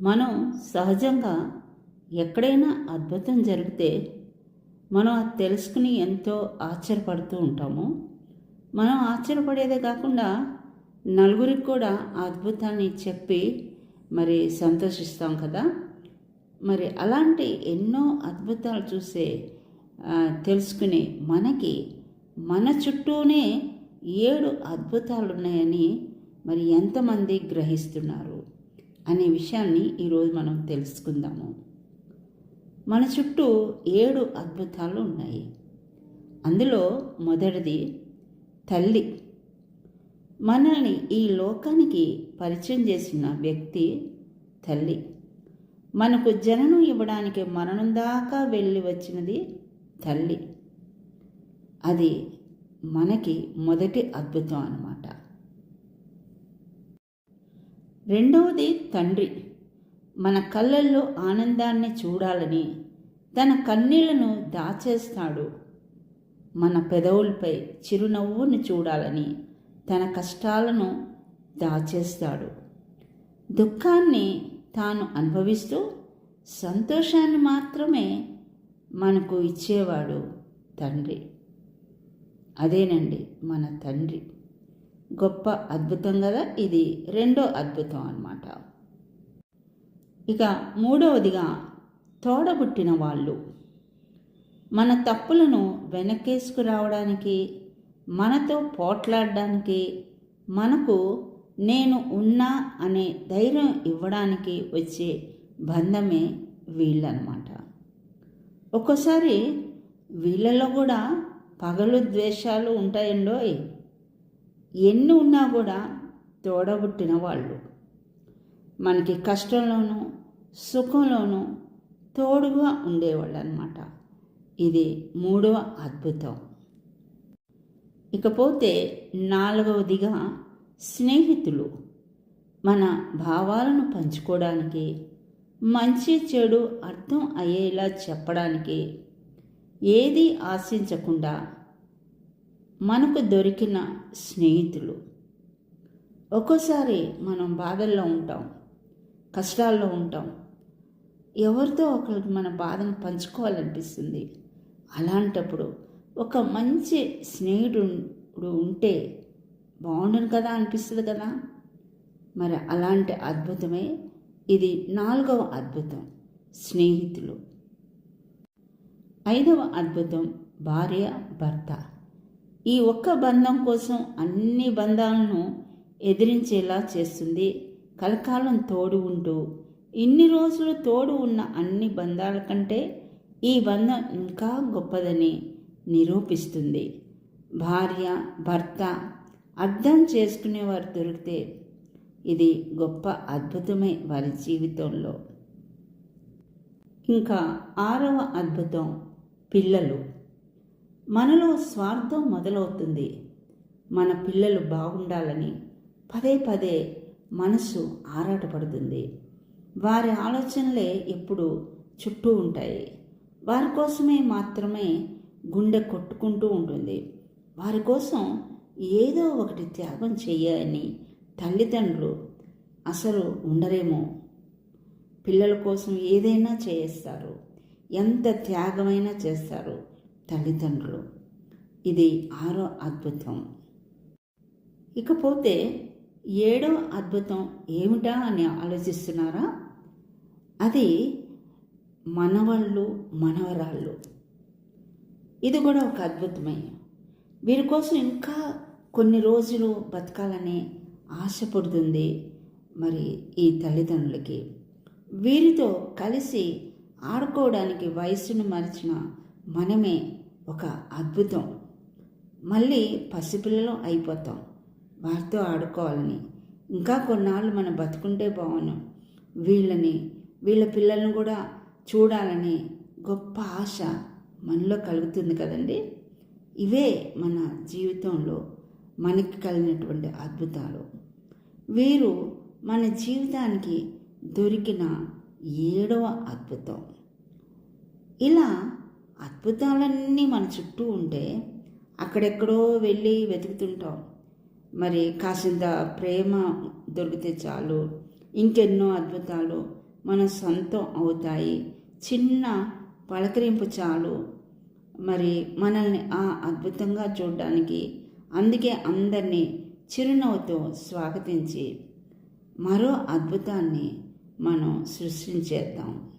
మనం సహజంగా ఎక్కడైనా అద్భుతం జరిగితే మనం అది తెలుసుకుని ఎంతో ఆశ్చర్యపడుతూ ఉంటాము. మనం ఆశ్చర్యపడేదే కాకుండా నలుగురికి కూడా అద్భుతాన్ని చెప్పి మరి సంతోషిస్తాం కదా. మరి అలాంటి ఎన్నో అద్భుతాలు చూసే తెలుసుకునే తెలుసుకుని మనకి మన చుట్టూనే ఏడు అద్భుతాలు ఉన్నాయని మరి ఎంతమంది గ్రహిస్తున్నారు? అనే విషయాన్ని ఈరోజు మనం తెలుసుకుందాము. మన చుట్టూ ఏడు అద్భుతాలు ఉన్నాయి. అందులో మొదటిది తల్లి. మనల్ని ఈ లోకానికి పరిచయం చేసిన వ్యక్తి తల్లి. మనకు జననం ఇవ్వడానికి మరణం దాకా వెళ్ళి వచ్చినది తల్లి. అది మనకి మొదటి అద్భుతం అన్నమాట. రెండవది తండ్రి. మన కళ్ళల్లో ఆనందాన్ని చూడాలని తన కన్నీళ్ళను దాచేస్తాడు. మన పెదవులపై చిరునవ్వును చూడాలని తన కష్టాలను దాచేస్తాడు. దుఃఖాన్ని తాను అనుభవిస్తూ సంతోషాన్ని మాత్రమే మనకు ఇచ్చేవాడు తండ్రి. అదేనండి మన తండ్రి. గొప్ప అద్భుతం కదా ఇది. రెండో అద్భుతం అన్నమాట. ఇక మూడవదిగా తోడబుట్టిన వాళ్ళు. మన తప్పులను వెనక్కేసుకురావడానికి మనతో పోట్లాడడానికి మనకు నేను ఉన్నా అనే ధైర్యం ఇవ్వడానికి వచ్చే బంధమే వీళ్ళనమాట ఒక్కోసారి వీళ్ళలో కూడా పగలు ద్వేషాలు ఉంటాయండోయ్. ఎన్ని ఉన్నా కూడా తోడబుట్టిన వాళ్ళు. మనకి కష్టంలోనూ సుఖంలోనూ తోడుగా ఉండేవాళ్ళు అనమాట ఇది మూడవ అద్భుతం. ఇకపోతే నాలుగవదిగా స్నేహితులు మన భావాలను పంచుకోవడానికి మంచి చెడు అర్థం అయ్యేలా చెప్పడానికి ఏది ఆశించకుండా మనకు దొరికిన స్నేహితులు. ఒక్కోసారి మనం బాధల్లో ఉంటాం కష్టాల్లో ఉంటాం. ఎవరితో ఒకరికి మన బాధను పంచుకోవాలనిపిస్తుంది. అలాంటప్పుడు ఒక మంచి స్నేహితుడు ఉంటే బాగుండను కదా అనిపిస్తుంది కదా? మరి అలాంటి అద్భుతమే ఇది నాలుగవ అద్భుతం స్నేహితులు. ఐదవ అద్భుతం భార్య భర్త. ఈ ఒక్క బంధం కోసం అన్ని బంధాలను ఎదిరించేలా చేస్తుంది. కలకాలం తోడు ఉంటూ ఇన్ని రోజులు తోడు ఉన్న అన్ని బంధాల కంటే ఈ బంధం ఇంకా గొప్పదని నిరూపిస్తుంది. భార్య భర్త అర్థం చేసుకునేవారు దొరికితే ఇది గొప్ప అద్భుతమే వారి జీవితంలో. ఇంకా ఆరవ అద్భుతం పిల్లలు. మనలో స్వార్థం మొదలవుతుంది. మన పిల్లలు బాగుండాలని పదే పదే మనసు ఆరాటపడుతుంది. వారి ఆలోచనలే ఎప్పుడు చుట్టూ ఉంటాయి. వారి కోసమే మాత్రమే గుండె కొట్టుకుంటూ ఉంటుంది. వారి కోసం ఏదో ఒకటి త్యాగం చేయాలని తల్లిదండ్రులు అసలు ఉండరేమో. పిల్లల కోసం ఏదైనా చేస్తారు. ఎంత త్యాగమైనా చేస్తారు. తల్లిదండ్రులు. ఇది ఆరో అద్భుతం. ఇకపోతే ఏడో అద్భుతం ఏమిటా అని ఆలోచిస్తున్నారా? అది మనవాళ్ళు మనవరాళ్ళు. ఇది కూడా ఒక అద్భుతమే. వీరి కోసం ఇంకా కొన్ని రోజులు బతకాలని ఆశ పుడుతుంది మరి ఈ తల్లిదండ్రులకి. వీరితో కలిసి ఆడుకోవడానికి వయసును మరిచిన మనమే ఒక అద్భుతం. మళ్ళీ పసిపిల్లలు అయిపోతాం. వారితో ఆడుకోవాలని. ఇంకా కొన్నాళ్ళు మనం బతుకుంటే బాగున్నాం. వీళ్ళని వీళ్ళ పిల్లల్ని కూడా చూడాలని గొప్ప ఆశ మనలో కలుగుతుంది కదండి? ఇవే మన జీవితంలో మనకి కలిగినటువంటి అద్భుతాలు. వీరు మన జీవితానికి దొరికిన ఏడవ అద్భుతం. ఇలా అద్భుతాలన్నీ మన చుట్టూ ఉంటే అక్కడెక్కడో వెళ్ళి వెతుకుతుంటాం. మరి కాసింత ప్రేమ దొరికితే చాలు ఇంకెన్నో అద్భుతాలు మన సొంతం అవుతాయి. చిన్న పలకరింపు చాలు. మరి మనల్ని ఆ అద్భుతంగా చూడడానికి అందుకే అందరినీ చిరునవ్వుతో స్వాగతించి మరో అద్భుతాన్ని మనం సృష్టించేద్దాం.